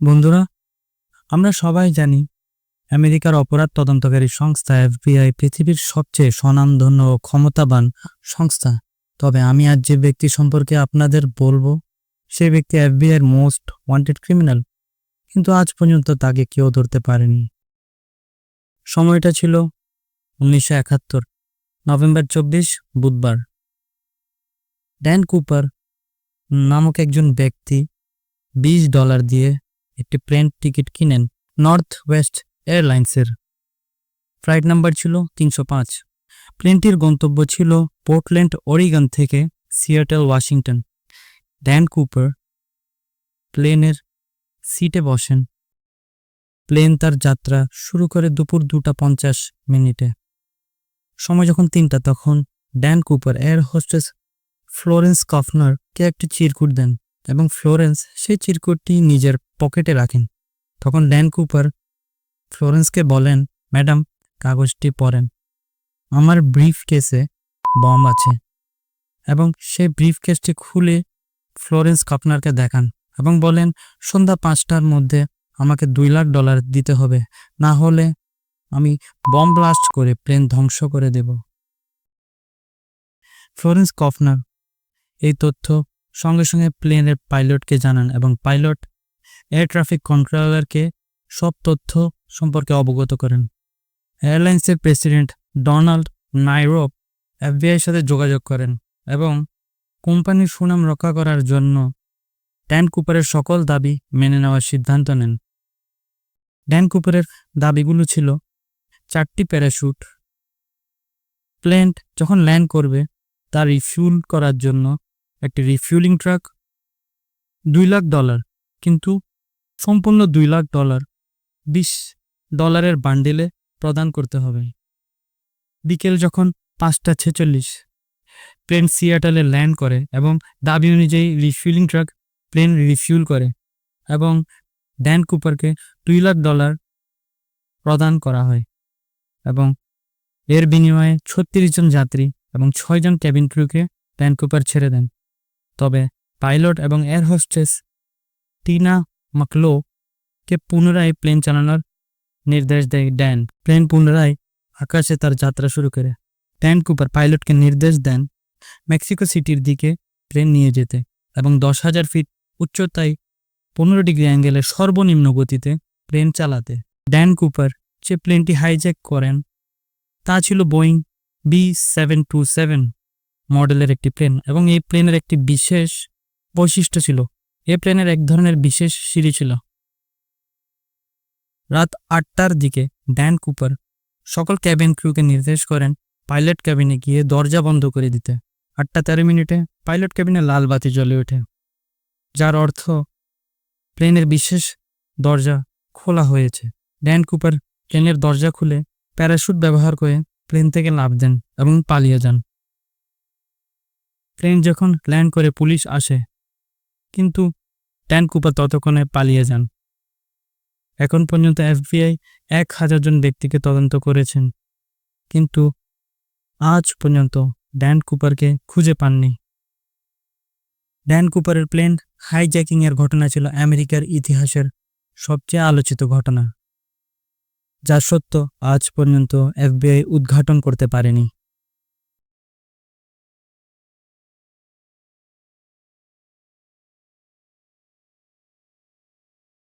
বন্ধুরা, আমরা সবাই জানি আমেরিকার অপরাধ তদন্তকারী সংস্থা এফবিআই পৃথিবীর সবচেয়ে স্বনামধন্য ও ক্ষমতাবান সংস্থা। তবে আমি আজ যে ব্যক্তি সম্পর্কে আপনাদের বলব, সে ব্যক্তি এফবিআইয়ের মোস্ট ওয়ান্টেড ক্রিমিনাল, কিন্তু আজ পর্যন্ত তাকে কেউ ধরতে পারেনি। সময়টা ছিল উনিশশো একাত্তর, নভেম্বর চব্বিশ, বুধবার। ড্যান কুপার নামক একজন ব্যক্তি বিশ ডলার দিয়ে একটি প্লেন টিকিট কিনেন নর্থ ওয়েস্ট এয়ারলাইন্সের ফ্লাইট নাম্বার ছিল তিনশো পাঁচ। প্লেনটির গন্তব্য ছিল পোর্টল্যান্ড ওরিগন থেকে সিয়াটেল ওয়াশিংটন ড্যান কুপার প্লেনের সিটে বসেন। প্লেন তার যাত্রা শুরু করে দুপুর দুটা পঞ্চাশ মিনিটে। সময় যখন তিনটা, তখন Dan Cooper air hostess Florence কফনারকে একটি চিরকুট দেন এবং ফ্লোরেন্স সেই চিরকুটটি নিজের পকেটে রাখেন। তখন ড্যান কুপার ফ্লোরেন্সকে বলেন, ম্যাডাম, কাগজটি পড়েন। আমার ব্রিফ কেসে বম আছে। এবং সেই ব্রিফ কেসটি খুলে ফ্লোরেন্স কপনারকে দেখান এবং বলেন, সন্ধ্যা পাঁচটার মধ্যে আমাকে দুই লাখ ডলার দিতে হবে। না হলে আমি বম ব্লাস্ট করে প্লেন ধ্বংস করে দেব। ফ্লোরেন্স কফনার এই তথ্য সঙ্গে সঙ্গে প্লেনের পাইলটকে জানান এবং পাইলট এয়ার ট্রাফিক কন্ট্রোলারকে সব তথ্য সম্পর্কে অবগত করেন। এয়ারলাইন্সের প্রেসিডেন্ট ডোনাল্ড নাইরোপ এফবিআইয়ের সাথে যোগাযোগ করেন এবং কোম্পানির সুনাম রক্ষা করার জন্য ড্যান কুপারের সকল দাবি মেনে নেওয়ার সিদ্ধান্ত নেন। ড্যান কুপারের দাবিগুলো ছিল চারটি প্যারাশুট প্লেন যখন ল্যান্ড করবে তা রিফিউল করার জন্য একটি রিফিউলিং ট্রাক দুই লাখ ডলার কিন্তু সম্পূর্ণ দুই লাখ ডলার, বিশ ডলারের বান্ডেলে প্রদান করতে হবে। বিকেল যখন পাঁচটা ছেচল্লিশ, প্লেন সিয়াটালে ল্যান্ড করে এবং দাবি অনুযায়ী রিফিউলিং ট্রাক প্লেন রিফিউল করে এবং ড্যান কুপারকে দুই লাখ ডলার প্রদান করা হয় এবং এর বিনিময়ে ছত্রিশ জন যাত্রী এবং ছয়জন ক্যাবিন ক্রুকে ড্যান কুপার ছেড়ে দেন। তবে পাইলট এবং এয়ার হোস্টেস টিনা মাকলো কে পুনরায় প্লেন চালানোর নির্দেশ দেয় ড্যান প্লেন পুনরায় আকাশে তার যাত্রা শুরু করে ড্যান কুপার পাইলটকে নির্দেশ দেন মেক্সিকো সিটির দিকে প্লেন নিয়ে যেতে এবং দশ হাজার ফিট উচ্চতায় পনেরো ডিগ্রি অ্যাঙ্গেলে সর্বনিম্ন গতিতে প্লেন চালাতে ড্যান কুপার যে প্লেনটি হাইজ্যাক করেন তা ছিল Boeing B seven two seven মডেলের একটি প্লেন এবং এই প্লেনের একটি বিশেষ বৈশিষ্ট্য ছিল এই প্লেনের এক ধরনের বিশেষ সিঁড়ি ছিল। রাত আটটার দিকে ড্যান কুপার সকল ক্যাবিন ক্রুকে নির্দেশ করেন পাইলট ক্যাবিনে গিয়ে দরজা বন্ধ করে দিতে। আটটা তেরো মিনিটে পাইলট ক্যাবিনে লাল বাতি জ্বলে ওঠে, যার অর্থ প্লেনের বিশেষ দরজা খোলা হয়েছে। ড্যান কুপার প্লেনের দরজা খুলে প্যারাশুট ব্যবহার করে প্লেন থেকে লাফ দেন এবং পালিয়ে যান। প্লেন যখন ল্যান্ড করে পুলিশ আসে কিন্তু ড্যান কুপার ততক্ষণে পালিয়ে যান। এখন পর্যন্ত এফবিআই এক হাজার জন ব্যক্তিকে তদন্ত করেছেন, কিন্তু আজ পর্যন্ত ড্যান কুপারকে খুঁজে পাননি। ড্যান কুপারের প্লেন হাইজ্যাকিং এর ঘটনা ছিল আমেরিকার ইতিহাসের সবচেয়ে আলোচিত ঘটনা, যা সত্য আজ পর্যন্ত এফবিআই উদ্ঘাটন করতে পারেনি।